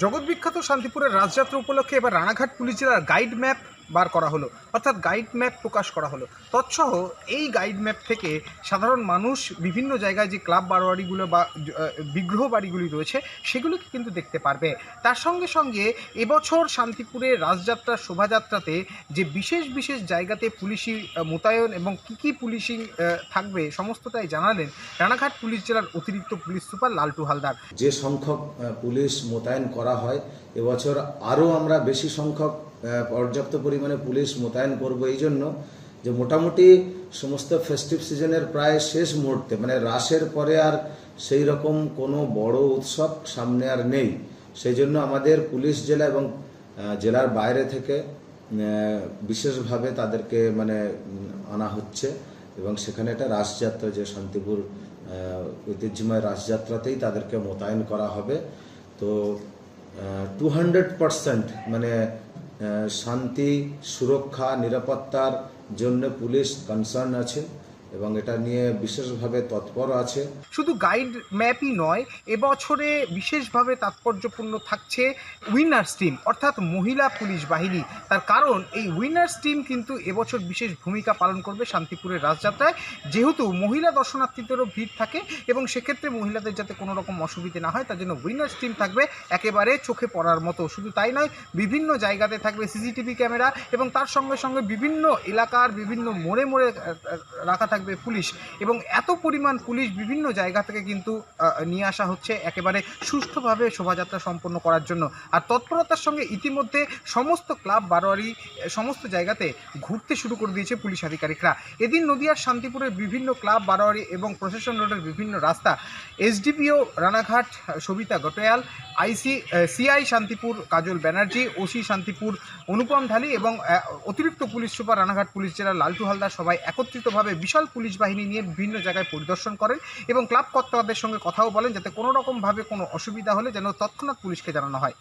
জগৎবিখ্যাত শান্তিপুরের রাজযাত্রা উপলক্ষে এবার রানাঘাট পুলিশ জেলার গাইড ম্যাপ বার করা হলো, অর্থাৎ গাইড ম্যাপ প্রকাশ করা হলো। তৎসহ এই গাইড ম্যাপ থেকে সাধারণ মানুষ বিভিন্ন জায়গায় যে ক্লাব বারোয়ারিগুলো বা বিগ্রহ বাড়িগুলি রয়েছে, সেগুলোকে কিন্তু দেখতে পারবে। তার সঙ্গে সঙ্গে এবছর শান্তিপুরের রাজযাত্রার শোভাযাত্রাতে যে বিশেষ বিশেষ জায়গাতে পুলিশি মোতায়েন এবং কী কী পুলিশিং থাকবে সমস্তটাই জানালেন রানাঘাট পুলিশ জেলার অতিরিক্ত পুলিশ সুপার লালটু হালদার। যে সংখ্যক পুলিশ মোতায়েন করা হয়, এবছর আরও আমরা বেশি সংখ্যক পর্যাপ্ত পরিমাণে পুলিশ মোতায়েন করব এই জন্য যে মোটামুটি সমস্ত ফেস্টিভ সিজনের প্রায় শেষ মুহূর্তে মানে রাসের পরে আর সেই রকম কোনো বড় উৎসব সামনে আর নেই। সেই জন্য আমাদের পুলিশ জেলা এবং জেলার বাইরে থেকে বিশেষভাবে তাদেরকে মানে আনা হচ্ছে এবং সেখানে একটা রাসযাত্রা যে শান্তিপুর ঐতিহ্যময় রাসযাত্রাতেই তাদেরকে মোতায়েন করা হবে। তো টু হান্ড্রেড পারসেন্ট মানে শান্তি সুরক্ষা নিরাপত্তার জন্য পুলিশ কনসার্ন আছে। এবং এটা নিয়ে বিশেষভাবে তৎপর আছে। শুধু গাইড ম্যাপই নয়, এবছরে বিশেষভাবে তাৎপর্যপূর্ণ থাকছে উইনার্স টিম অর্থাৎ মহিলা পুলিশ বাহিনী। তার কারণ, এই উইনার্স টিম কিন্তু এবছর বিশেষ ভূমিকা পালন করবে শান্তিপুরের রাজযাত্রায়। যেহেতু মহিলা দর্শনার্থীদেরও ভিড় থাকে এবং সেক্ষেত্রে মহিলাদের যাতে কোনো রকম অসুবিধে না হয়, তার জন্য উইনার্স টিম থাকবে একেবারে চোখে পড়ার মতো। শুধু তাই নয়, বিভিন্ন জায়গাতে থাকবে সিসিটিভি ক্যামেরা এবং তার সঙ্গে সঙ্গে বিভিন্ন এলাকার বিভিন্ন মোড়ে মোড়ে রাখা থাকবে। পুলিশ। এবং এত পরিমাণ পুলিশ বিভিন্ন জায়গা থেকে কিন্তু নিয়ে আসা হচ্ছে একেবারে সুষ্ঠুভাবে শোভাযাত্রা সম্পন্ন করার জন্য। আর তৎপরতার সঙ্গে ইতিমধ্যে সমস্ত ক্লাব, বারোয়ারি সমস্ত জায়গাতে ঘুরতে শুরু করে দিয়েছে পুলিশ আধিকারিকরা। এদিন নদিয়ার শান্তিপুরের বিভিন্ন ক্লাব, বারোয়ারি এবং প্রশাসন রোডের বিভিন্ন রাস্তা, SDPO Ranaghat, Sabita Gotowal, IC CI Shantipur, Kajal Banerjee, OC Shantipur, Anupam Dhali এবং অতিরিক্ত পুলিশ সুপার রানাঘাট পুলিশ জেলার লালটু হালদার সবাই একত্রিতভাবে বিশাল পুলিশ বাহিনী নিয়ে বিভিন্ন জায়গায় পরিদর্শন করেন এবং ক্লাব কর্তাদের সঙ্গে কথাও বলেন যাতে কোনো রকমভাবে কোনো অসুবিধা হলে যেন তৎক্ষণাৎ পুলিশকে জানানো হয়।